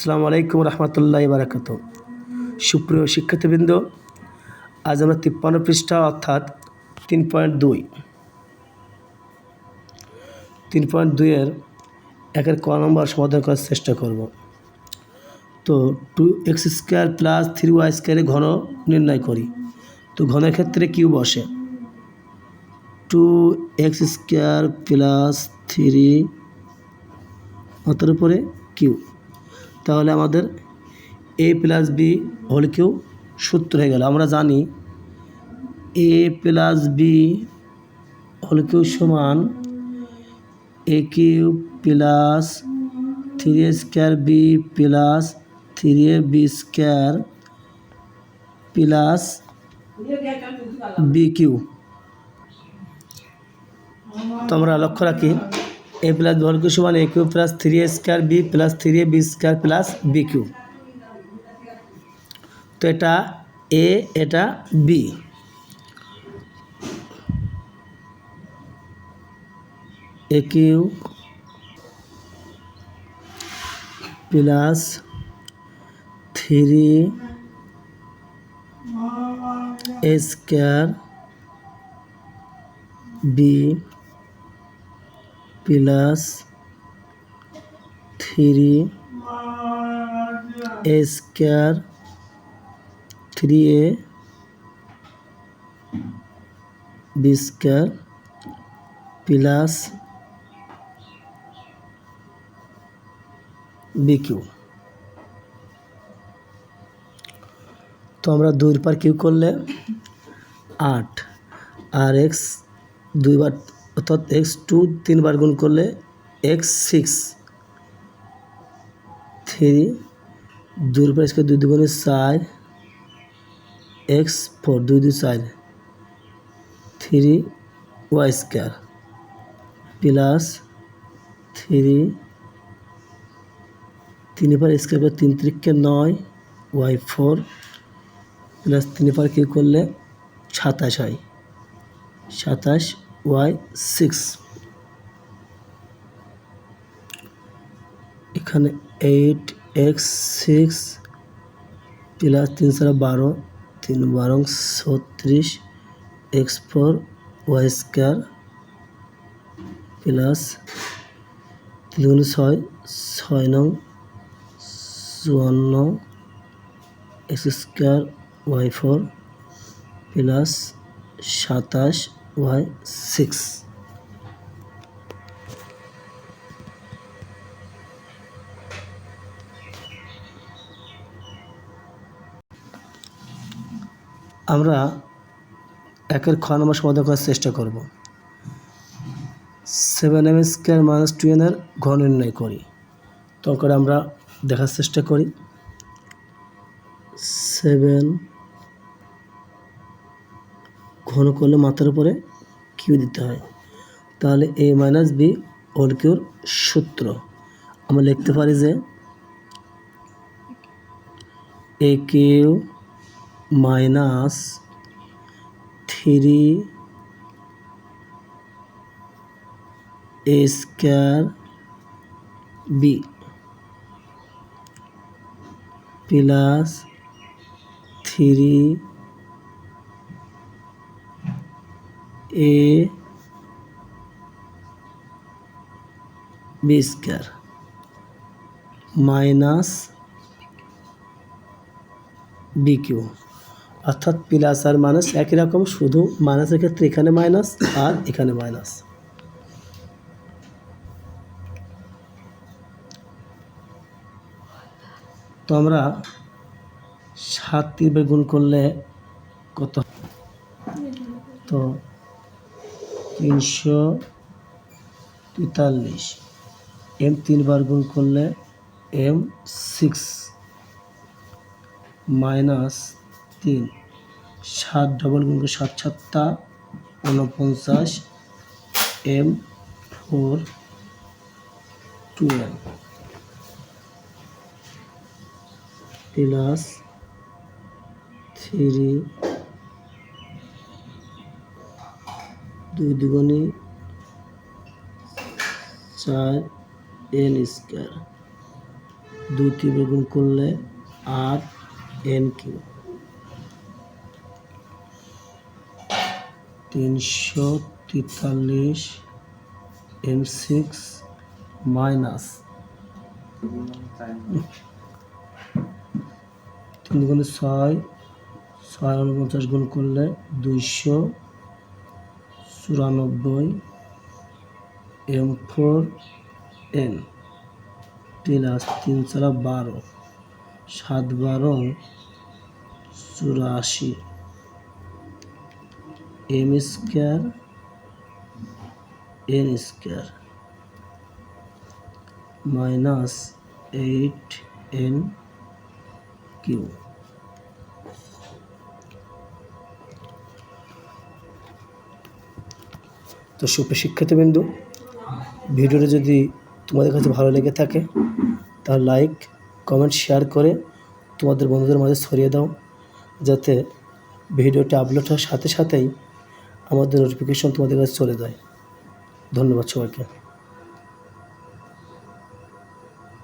আসসালামু আলাইকুম রহমতুল্লাহ বারাকাত সুপ্রিয় শিক্ষার্থীবৃন্দ, আজ আমরা তিপ্পান্ন পৃষ্ঠা অর্থাৎ তিন পয়েন্ট দুই। তিন পয়েন্ট দুইয়ের একের ক নম্বর সমাধান করার চেষ্টা করব। তো two X square plus three Y স্কোয়ারের ঘন নির্ণয় করি। তো ঘনের ক্ষেত্রে কিউ বসে two X square plus three অতর উপরে কিউ তাহলে আমাদের A plus B whole Q সূত্র হয়ে গেল। আমরা জানি A plus B whole Q সমান A Q plus three square B plus three A B square plus B Q তো আমরা লক্ষ্য রাখি A plus B whole Q সমান A Q plus three A square B plus three A B square plus B Q তো এটা এ, এটা B. A Q plus three square B plus three A square three A B square plus B Q. তো আমরা দুইর পার Q করলে আট। আর x দুইবার অর্থাৎ x two তিনবার গুণ করলে এক্স সিক্স। থ্রি দুই পার স্কোয়ার দুই দুগুণে চার, এক্স ফোর দুই দুই চার, three Y square plus three তিন পার স্কোয়ার করে তিন ত্রিককে নয়, ওয়াই ফোর প্লাস তিন পার কী করলে সাতাশ হয়। সাতাশ ওয়াই সিক্স। এখানে এইট, এক্স, সিক্স, প্লাস তিন সারা বারো, তিন বারো ছত্রিশ, X four, Y square, plus তিন ছয় ছয় নং চুয়ান্ন, X square, Y four, plus সাতাশ ওয়াই সিক্স। আমরা একের খ নম্বর সমাধান করার চেষ্টা করব। Seven M square minus two এনের ঘন নির্ণয় করি। তখন আমরা দেখার চেষ্টা করি। সেভেন ঘন করলে মাথার উপরে কিউ দিতে হয়। তাহলে এ মাইনাস বি হোল কিউর সূত্র। আমরা লিখতে পারি যে A Q minus three A square B plus three A B square minus B Q অর্থাৎ প্লাস আর মাইনাস একই রকম, শুধু মাইনাসের ক্ষেত্রে এখানে মাইনাস আর এখানে মাইনাস তো আমরা সাত তিনবার গুণ করলে কত? তো তিনশো তেতাল্লিশ। এম তিনবার গুণ করলে এম সিক্স মাইনাস তিন। সাত ডবল গুণ করে সাত সাতটা উনপঞ্চাশ। M four twelve plus three দুই দুগুণে চার এল স্কোয়ার। দুই তীব্র গুণ করলে আর এন কিউ তিনশো তেতাল্লিশ এম সিক্স মাইনাস তিন গুণে ছয় ছয় উনপঞ্চাশ গুণ করলে দুইশো চুরানব্বই, এম ফোর, এন। প্লাস তিন চারা বারো। সাত বারো, চুরাশি। M square, N square. Minus eight N Q. তো সুপ্রিয় শিক্ষার্থীবৃন্দু ভিডিওটা যদি তোমাদের কাছে ভালো লেগে থাকে, তাহলে লাইক কমেন্ট শেয়ার করে তোমাদের বন্ধুদের মাঝে ছড়িয়ে দাও, যাতে ভিডিওটা আপলোড হওয়ার সাথে সাথেই আমাদের নোটিফিকেশন তোমাদের কাছে চলে যায়। ধন্যবাদ সবাইকে।